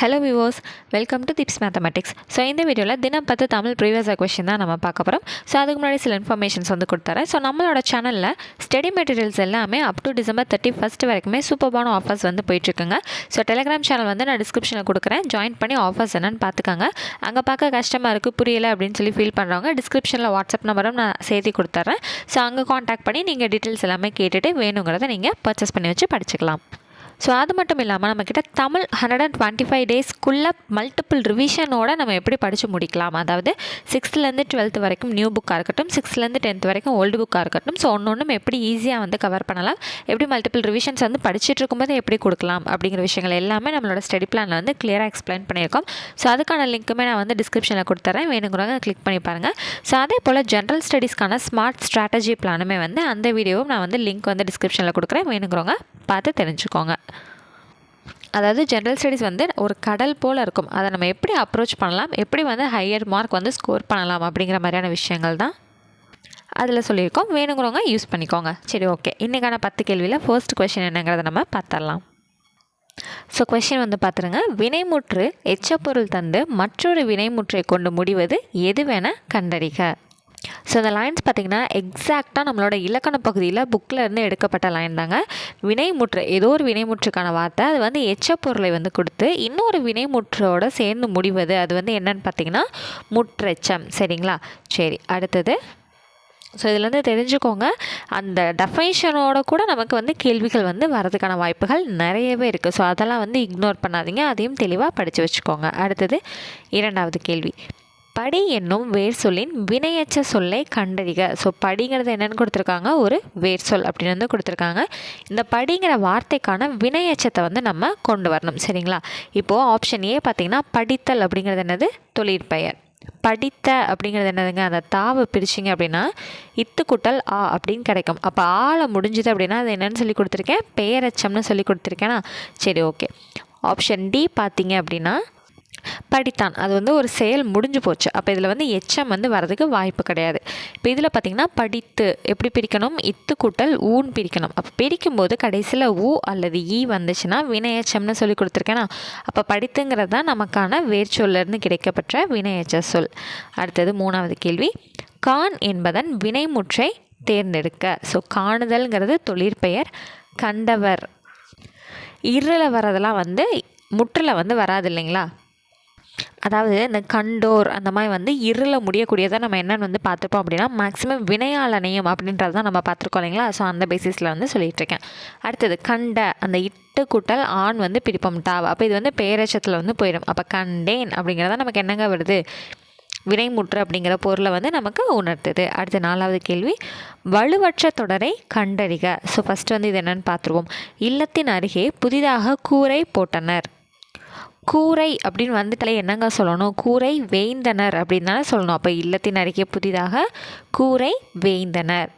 Hello விவோஸ் welcome to tips mathematics so இந்த வீடியோவில் தினம் பத்து தமிழ் ப்ரீவியஸ் கொஷின் தான் நம்ம பார்க்க போகிறோம் ஸோ அதுக்கு முன்னாடி சில இன்ஃபர்மேஷன்ஸ் வந்து கொடுத்துறேன். ஸோ நம்மளோட சேனலில் ஸ்டடி மெட்டீரியல்ஸ் எல்லாமே up to December thirty first வரைக்குமே சூப்பர்பான ஆஃபர்ஸ் வந்து போயிட்டுருக்குங்க. ஸோ டெலிகிராம் சேனல் வந்து நான் டிஸ்கிரிப்ஷனில் கொடுக்குறேன். ஜாயின் பண்ணி ஆஃபர்ஸ் என்னென்னு பார்த்துக்கோங்க. அங்கே பார்க்க கஷ்டமாக இருக்குது புரியலை அப்படின்னு சொல்லி ஃபீல் பண்ணுறவங்க டிஸ்கிரிப்ஷனில் வாட்ஸ்அப் நம்பரும் நான் சேர்த்து கொடுத்துட்றேன் ஸோ அங்கே காண்டாக்ட் பண்ணி நீங்கள் டீட்டெயில்ஸ் எல்லாமே கேட்டுட்டு வேணுங்கிறத நீங்கள் பர்ச்சேஸ் பண்ணி வச்சு படிச்சுக்கலாம். ஸோ அது மட்டும் இல்லாமல் நம்மக்கிட்ட Tamil hundred and twenty five டேஸ்க்குள்ளே மல்டிபிள் ரிவிஷனோட நம்ம எப்படி படித்து முடிக்கலாம்? அதாவது சிக்ஸ்த்துலேருந்து டுவெல்த் வரைக்கும் நியூ புக்காக இருக்கட்டும் சிக்ஸ்த்துலேருந்து டென்த் வரைக்கும் ஓல்டு புக்காக இருக்கட்டும் ஸோ ஒன்று ஒன்றும் எப்படி ஈஸியாக வந்து கவர் பண்ணலாம் எப்படி மல்டிபிள் ரிவிஷன்ஸ் வந்து படிச்சுட்டு இருக்கும்போது எப்படி கொடுக்கலாம் அப்படிங்கிற விஷயங்கள் எல்லாமே நம்மளோட ஸ்டடி பிளானில் வந்து கிளியராக எக்ஸ்பிளைன் பண்ணியிருக்கோம். ஸோ அதுக்கான லிங்க்குமே நான் வந்து டிஸ்கிரிப்ஷனில் கொடுத்துறேன். வேணுங்கிறவங்க கிளிக் பண்ணி பாருங்கள் ஸோ அதே போல் ஜென்ரல் ஸ்டடீஸ்க்கான ஸ்மார்ட் ஸ்ட்ராட்டஜி பிளானுமே வந்து அந்த வீடியோவும் நான் வந்து லிங்க் வந்து டிஸ்கிரிப்ஷனில் கொடுக்குறேன். வேணுங்கிறவங்க பார்த்து தெரிஞ்சுக்கோங்க. அதாவது ஜென்ரல் ஸ்டடீஸ் வந்து ஒரு கடல் போல் இருக்கும். அதை நம்ம எப்படி அப்ரோச் பண்ணலாம்? எப்படி வந்து ஹையர் மார்க் வந்து ஸ்கோர் பண்ணலாம் அப்படிங்கிற மாதிரியான விஷயங்கள் தான் அதில் சொல்லியிருக்கோம். வேணுங்கிறவங்க யூஸ் பண்ணிக்கோங்க. சரி ஓகே இன்றைக்கான பத்து கேள்வியில் ஃபர்ஸ்ட் கொஷின் என்னங்கிறத நம்ம பார்த்துடலாம். ஸோ கொஷின் வந்து பார்த்துருங்க. வினைமுற்று எச்சப்பொருள் தந்து மற்றொரு வினைமுற்றை கொண்டு முடிவது எதுவென கண்டறிக. ஸோ இந்த லைன்ஸ் பார்த்திங்கன்னா எக்ஸாக்டாக நம்மளோட இலக்கண பகுதியில் புக்கில் இருந்து எடுக்கப்பட்ட லைன் தாங்க. வினைமுற்று ஏதோ ஒரு வினைமுற்றுக்கான வார்த்தை. அது வந்து எச்சப்பொருளை வந்து கொடுத்து இன்னொரு வினைமுற்றோட சேர்ந்து முடிவது அது வந்து என்னன்னு பார்த்தீங்கன்னா முற்றெச்சம். சரிங்களா? சரி அடுத்தது. ஸோ இதுலேருந்து தெரிஞ்சுக்கோங்க. அந்த டெஃபைஷனோட கூட நமக்கு வந்து கேள்விகள் வந்து வரதுக்கான வாய்ப்புகள் நிறையவே இருக்குது ஸோ அதெல்லாம் வந்து இக்னோர் பண்ணாதீங்க. அதையும் தெளிவாக படித்து வச்சுக்கோங்க. அடுத்தது இரண்டாவது கேள்வி. படி என்னும் வேர் சொல்லின் வினையச்ச சொல்லை கண்டறிக. ஸோ படிங்கிறது என்னென்னு கொடுத்துருக்காங்க. ஒரு வேர் சொல் அப்படின்னு வந்து கொடுத்துருக்காங்க. இந்த படிங்கிற வார்த்தைக்கான வினையச்சத்தை வந்து நம்ம கொண்டு வரணும். சரிங்களா? இப்போது ஆப்ஷன் ஏ பார்த்திங்கன்னா படித்தல் அப்படிங்கிறது என்னது? தொழிற்பெயர். படித்த அப்படிங்கிறது என்னதுங்க? அந்த தாவை பிரிச்சிங்க அப்படின்னா இத்து குட்டல் ஆ அப்படின்னு கிடைக்கும். அப்போ ஆளை முடிஞ்சுது அப்படின்னா அது என்னென்னு சொல்லி கொடுத்துருக்கேன். பெயரச்சம்னு சொல்லி கொடுத்துருக்கேனா? சரி ஓகே ஆப்ஷன் டி பார்த்தீங்க அப்படின்னா படித்தான். அது வந்து ஒரு செயல் முடிஞ்சு போச்சு. அப்போ இதில் வந்து எச்சம் வந்து வரதுக்கு வாய்ப்பு கிடையாது. இப்போ இதில் பார்த்திங்கன்னா படித்து எப்படி பிரிக்கணும்? இத்து கூட்டல் ஊன் பிரிக்கணும். அப்போ பிரிக்கும்போது கடைசியில் ஊ அல்லது ஈ வந்துச்சுன்னா வினையச்சம்னு சொல்லி கொடுத்துருக்கேனா? அப்போ படித்துங்கிறது தான் நமக்கான வேர்ச்சொல்லிருந்து கிடைக்கப்பட்ட வினையச்ச சொல். அடுத்தது மூணாவது கேள்வி. கான் என்பதன் வினைமுற்றை தேர்ந்தெடுக்க. ஸோ காணுதல்ங்கிறது தொழிற்பெயர் கண்டவர். இருள வரதெல்லாம் வந்து முற்றில் வந்து வராது இல்லைங்களா? அதாவது இந்த கண்டோர் அந்த மாதிரி வந்து இருள முடியக்கூடியதை நம்ம என்னென்னு வந்து பார்த்துருப்போம் அப்படின்னா மேக்ஸிமம் வினையாளனையும் அப்படின்றது தான் நம்ம பார்த்துருக்கோம் இல்லைங்களா? ஸோ அந்த பேசிஸில் வந்து சொல்லிகிட்ருக்கேன் அடுத்தது கண்ட அந்த இட்டு கூட்டல் ஆண் வந்து பிரிப்போம் டாவ். அப்போ இது வந்து பேரட்சத்தில் வந்து போயிடும். அப்போ கண்டேன் அப்படிங்கிறத நமக்கு என்னங்க வருது? வினைமுற்று அப்படிங்கிற பொருளை வந்து நமக்கு உணர்த்துது. அடுத்த நாலாவது கேள்வி. வலுவற்ற தொடரை கண்டறிக. ஸோ ஃபஸ்ட்டு வந்து இது என்னென்னு பார்த்துருவோம். இல்லத்தின் அருகே புதிதாக கூரை போட்டனர். கூரை அப்படின்னு வந்துட்டாலே என்னங்க சொல்லணும்? கூரை வேந்தனர் அப்படின்னு தானே சொல்லணும். அப்போ இல்லத்தின் அருகே புதிதாக கூரை வேந்தனர்.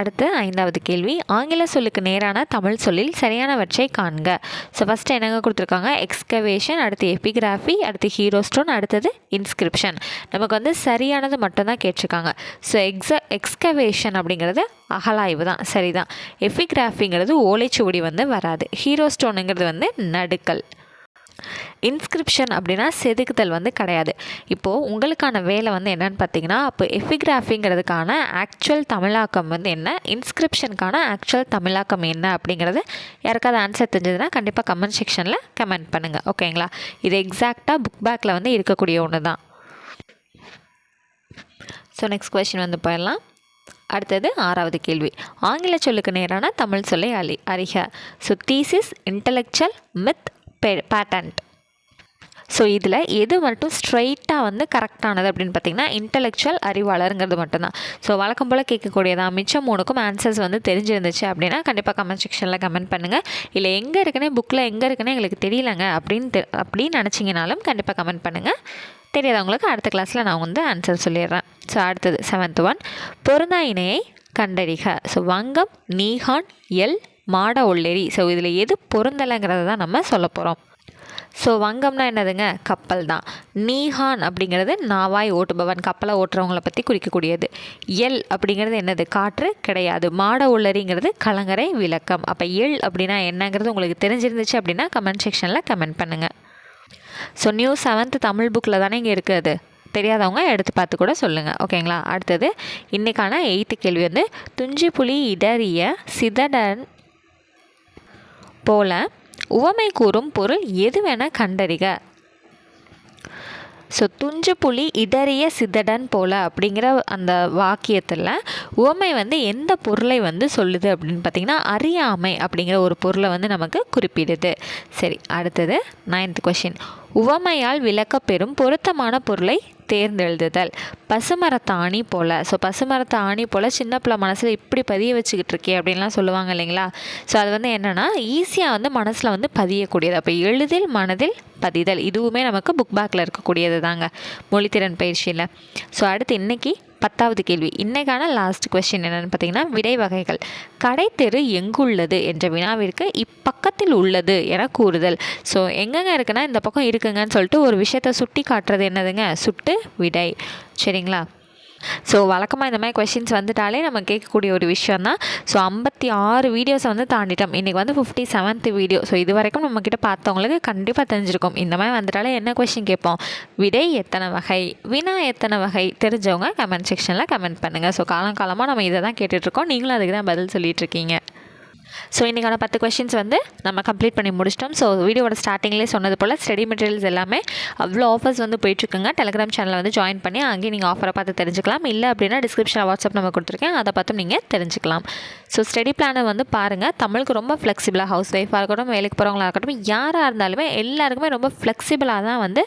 அடுத்து ஐந்தாவது கேள்வி. ஆங்கில சொல்லுக்கு நேரான தமிழ் சொல்லில் சரியானவற்றை காண்க. ஸோ ஃபஸ்ட்டு என்னங்க கொடுத்துருக்காங்க? எக்ஸ்கவேஷன் அடுத்து எபிகிராஃபி அடுத்து ஹீரோ ஸ்டோன் அடுத்தது இன்ஸ்கிரிப்ஷன் நமக்கு வந்து சரியானது மட்டும்தான் கேட்டிருக்காங்க. ஸோ எக்ஸ எக்ஸ்கவேஷன் அப்படிங்கிறது அகலாய்வு தான். சரிதான். எபிகிராஃபிங்கிறது ஓலைச்சுவடி வந்து வராது. ஹீரோ ஸ்டோனுங்கிறது வந்து நடுக்கல். இன்ஸ்கிரிப்ஷன் அப்படின்னா செதுக்குதல் வந்து கிடையாது. இப்போது உங்களுக்கான வேலை வந்து என்னென்னு பார்த்தீங்கன்னா அப்போ எஃபிகிராஃபிங்கிறதுக்கான ஆக்சுவல் தமிழாக்கம் வந்து என்ன? இன்ஸ்கிரிப்ஷனுக்கான ஆக்சுவல் தமிழாக்கம் என்ன அப்படிங்கிறது யாருக்காவது ஆன்சர் தெரிஞ்சதுன்னா கண்டிப்பாக கமெண்ட் செக்ஷனில் கமெண்ட் பண்ணுங்கள் ஓகேங்களா இது எக்ஸாக்டாக புக் பேக்கில் வந்து இருக்கக்கூடிய ஒன்று தான் ஸோ நெக்ஸ்ட் கொஷின் வந்து போயிடலாம். அடுத்தது ஆறாவது கேள்வி. ஆங்கில சொல்லுக்கு நேரான தமிழ் சொல்லை அழி அறிக. So thesis intellectual myth patent so இதில் எது மட்டும் ஸ்ட்ரைட்டாக வந்து கரெக்டானது அப்படின்னு பார்த்தீங்கன்னா இன்டலெக்சுவல் அறிவாளருங்கிறது மட்டும்தான். ஸோ வழக்கம் போல் கேட்கக்கூடியதான் மிச்சம் மூணுக்கும் ஆன்சர்ஸ் வந்து தெரிஞ்சிருந்துச்சு அப்படின்னா கண்டிப்பாக கமெண்ட் செக்ஷனில் கமெண்ட் பண்ணுங்கள் இல்லை எங்கே இருக்குன்னே புக்கில் எங்கே இருக்குன்னே எங்களுக்கு தெரியலங்க அப்படின்னு தெ அப்படின்னு நினச்சிங்கனாலும் கண்டிப்பாக கமெண்ட் பண்ணுங்கள் தெரியாதவங்களுக்கு அடுத்த கிளாஸில் நான் வந்து ஆன்சர் சொல்லிடுறேன். ஸோ அடுத்தது செவன்த் ஒன் பொருந்தா இணையை கண்டறிக. ஸோ வங்கம் நீஹான் எல் மாட ஒள்ளேரி ஸோ இதில் எது பொருந்தலைங்கிறத தான் நம்ம சொல்ல போகிறோம் ஸோ வங்கம்னா என்னதுங்க? கப்பல் தான். நீஹான் அப்படிங்கிறது நாவாய் ஓட்டுபவன். கப்பலை ஓட்டுறவங்கள பற்றி குறிக்கக்கூடியது. எல் அப்படிங்கிறது என்னது? காற்று கிடையாது. மாட உள்ளரிங்கிறது கலங்கரை விளக்கம். அப்போ எல் அப்படின்னா என்னங்கிறது உங்களுக்கு தெரிஞ்சிருந்துச்சு அப்படின்னா கமெண்ட் செக்ஷனில் கமெண்ட் பண்ணுங்கள் ஸோ நியூ செவன்த்து தமிழ் புக்கில் தானே இங்கே இருக்குது அது? தெரியாதவங்க எடுத்து பார்த்து கூட சொல்லுங்கள் ஓகேங்களா அடுத்தது இன்றைக்கான எயித்து கேள்வி வந்து துஞ்சி புலி இடறிய சிதடன் போல உவமை கூறும் பொருள் எதுவென கண்டறிக. ஸோ துஞ்சு புலி இடறிய சிதடன் போல அப்படிங்கிற அந்த வாக்கியத்தில் உவமை வந்து எந்த பொருளை வந்து சொல்லுது அப்படின்னு பார்த்தீங்கன்னா அறியாமை அப்படிங்கிற ஒரு பொருளை வந்து நமக்கு குறிப்பிடுது. சரி அடுத்தது நைன்த் கொஷின் உவமையால் விளக்கப்பெறும் பொருத்தமான பொருளை தேர்ந்தெழுதுதல். பசுமரத்தை ஆணி போல். ஸோ பசுமரத்து ஆணி போல் சின்ன பிள்ளை மனசில் இப்படி பதிய வச்சுக்கிட்டு இருக்கே அப்படின்லாம் சொல்லுவாங்க இல்லைங்களா? ஸோ அது வந்து என்னென்னா ஈஸியாக வந்து மனசில் வந்து பதியக்கூடியது. அப்போ எளிதில் மனதில் பதிதல். இதுவுமே நமக்கு புக் பேக்கில் இருக்கக்கூடியது தாங்க மொழித்திறன் பயிற்சியில். ஸோ அடுத்து இன்றைக்கி பத்தாவது கேள்வி. இன்றைக்கான லாஸ்ட் கொஸ்டின் என்னென்னு பார்த்தீங்கன்னா விடை வகைகள். கடை தெரு எங்குள்ளது என்ற வினாவிற்கு இப்பக்கத்தில் உள்ளது என கூறுதல். ஸோ எங்கெங்க இருக்குன்னா இந்த பக்கம் இருக்குங்கன்னு சொல்லிட்டு ஒரு விஷயத்த சுட்டி காட்டுறது என்னதுங்க? சுட்டு விடை. சரிங்களா? ஸோ வழக்கமாக இந்த மாதிரி கொஷின்ஸ் வந்துட்டாலே நம்ம கேட்கக்கூடிய ஒரு விஷயம் தான் ஸோ ஐம்பத்தி ஆறு வீடியோஸை வந்து தாண்டிட்டோம். இன்றைக்கி வந்து ஃபிஃப்டி செவன்த் வீடியோ ஸோ இது வரைக்கும் நம்மக்கிட்ட பார்த்தவங்களுக்கு கண்டிப்பாக தெரிஞ்சிருக்கும். இந்த மாதிரி வந்துட்டாலே என்ன கொஷின் கேட்போம்? விடை எத்தனை வகை? வினா எத்தனை வகை? தெரிஞ்சவங்க கமெண்ட் செக்ஷனில் கமெண்ட் பண்ணுங்கள் ஸோ காலங்காலமாக நம்ம இதை தான் கேட்டுட்ருக்கோம் நீங்களும் அதுக்கு தான் பதில் சொல்லிகிட்ருக்கீங்க ஸோ இன்றைக்கான பத்து கொஷின்ஸ் வந்து நம்ம கம்ப்ளீட் பண்ணி முடிச்சிட்டோம். ஸோ வீடியோட ஸ்டார்டிங்லேயே சொன்னது போல் ஸ்டடி மெட்டீரியல்ஸ் எல்லாமே அவ்வளோ ஆஃபர்ஸ் வந்து போயிட்டுருக்குங்க. டெலிகிராம் சேனலில் வந்து ஜாயின் பண்ணி அங்கேயும் நீங்கள் ஆஃபரை பார்த்து தெரிஞ்சுக்கலாம். இல்லை அப்படின்னா டிஸ்கிரிப்ஷனில் வாட்ஸ்அப் நம்ம கொடுத்துருக்கேன். அதை பார்த்தும் நீங்கள் தெரிஞ்சுக்கலாம். ஸோ ஸ்டடி பிளானை வந்து பாருங்கள் தமிழுக்கு ரொம்ப ஃப்ளெக்சிபிளாக ஹவுஸ் ஒய்ஃபாக இருக்கட்டும் வேலைக்கு போகிறவங்களா இருக்கட்டும் யாராக இருந்தாலுமே எல்லாருக்குமே ரொம்ப ஃப்ளெக்சிபிளாக தான் வந்து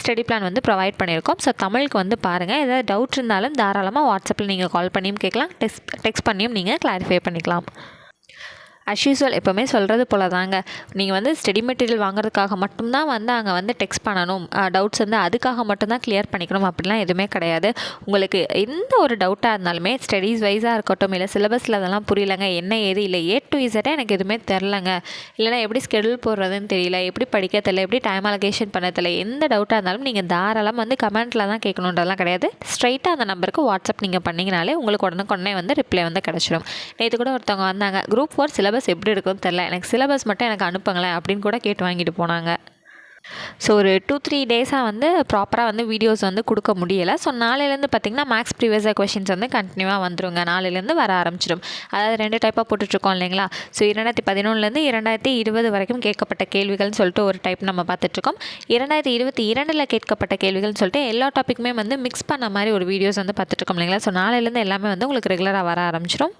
ஸ்டடி பிளான் வந்து ப்ரொவைட் பண்ணியிருக்கோம். ஸோ தமிழுக்கு வந்து பாருங்கள் ஏதாவது டவுட் இருந்தாலும் தாராளமாக வாட்ஸ்அப்பில் நீங்கள் கால் பண்ணியும் கேட்கலாம். டெக்ஸ்ட் டெக்ஸ்ட் பண்ணியும் நீங்கள் கிளாரிஃபை பண்ணிக்கலாம். அஸ் யூஸ்வல் எப்போவுமே சொல்கிறது போல தாங்க நீங்கள் வந்து ஸ்டடி மெட்டீரியல் வாங்குறதுக்காக மட்டும்தான் வந்து அங்கே வந்து டெக்ஸ்ட் பண்ணணும். டவுட்ஸ் வந்து அதுக்காக மட்டும்தான் கிளியர் பண்ணிக்கணும். அப்படிலாம் எதுவுமே கிடையாது. உங்களுக்கு எந்த ஒரு டவுட்டாக இருந்தாலுமே ஸ்டடீஸ் வைஸாக இருக்கட்டும் இல்லை சிலபஸில் அதெல்லாம் புரியலங்க என்ன ஏது இல்லை ஏ டு இசட்டே எனக்கு எதுவுமே தெரிலங்க. இல்லைனா எப்படி ஸ்கெடியூல் போடுறதுன்னு தெரியல எப்படி படிக்க தெரியல எப்படி டைம் அலகேஷன் பண்ண தெரியல எந்த டவுட்டாக இருந்தாலும் நீங்கள் தாராளம் வந்து கமெண்ட்டில் தான் கேட்கணுன்றதெல்லாம் கிடையாது. ஸ்ட்ரைட்டாக அந்த நம்பருக்கு வாட்ஸ்அப் நீங்கள் பண்ணிங்கனாலே உங்களுக்கு உடனே வந்து ரிப்ளை வந்து கிடச்சிடும் நேற்று கூட ஒருத்தவங்க வந்தாங்க குரூப் ஃபோர் சிலபஸ் சிலபஸ் எப்படி இருக்குன்னு தெரில எனக்கு சிலபஸ் மட்டும் எனக்கு அனுப்புங்களேன் அப்படின்னு கூட கேட்டு வாங்கிட்டு போனாங்க. ஸோ ஒரு டூ த்ரீ டேஸாக வந்து ப்ராப்பராக வந்து வீடியோஸ் வந்து கொடுக்க முடியலை. ஸோ நாளையிலேருந்து பார்த்திங்கன்னா மேக்ஸ் ப்ரீவியஸாக கொஷின்ஸ் வந்து கண்டினியூவாக வந்துருங்க. நாளையிலேருந்து வர ஆரம்பிச்சிடும். அதாவது ரெண்டு டைப்பாக போட்டுட்ருக்கோம் இல்லைங்களா? ஸோ இரண்டாயிரத்தி பதினொன்றுலேருந்து இரண்டாயிரத்தி இருபது வரைக்கும் கேட்கப்பட்ட கேள்விகள்னு சொல்லிட்டு ஒரு டைப் நம்ம பார்த்துட்ருக்கோம் இரண்டாயிரத்தி இருபத்தி இரண்டில் கேட்கப்பட்ட கேள்விகள்னு சொல்லிட்டு எல்லா டாப்பிக்குமே வந்து மிக்ஸ் பண்ண மாதிரி ஒரு வீடியோஸ் வந்து பார்த்துட்ருக்கோம் இல்லைங்களா? ஸோ நாளையிலேருந்து எல்லாமே வந்து உங்களுக்கு ரெகுலராக வர ஆரம்பிச்சிடும்.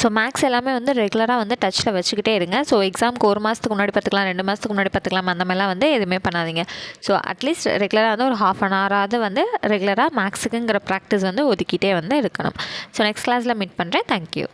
ஸோ மேக்ஸ் எல்லாமே வந்து ரெகுலராக வந்து டச்சில் வச்சுக்கிட்டே இருங்க. ஸோ எக்ஸாமுக்கு ஒரு மாதத்துக்கு முன்னாடி பார்த்துக்கலாம் ரெண்டு மாதத்துக்கு முன்னாடி பார்த்துக்கலாம் அந்த மாதிரிலாம் வந்து எதுவுமே பண்ணாதீங்க. ஸோ அட்லீஸ்ட் ரெகுலராக வந்து ஒரு ஹாஃப் அன் ஹவராவது வந்து ரெகுலராக மேக்ஸுக்குங்கிற ப்ராக்டிஸ் வந்து ஒதுக்கிட்டே வந்து இருக்கணும். ஸோ நெக்ஸ்ட் கிளாஸில் மீட் பண்ணுறேன் தேங்க்யூ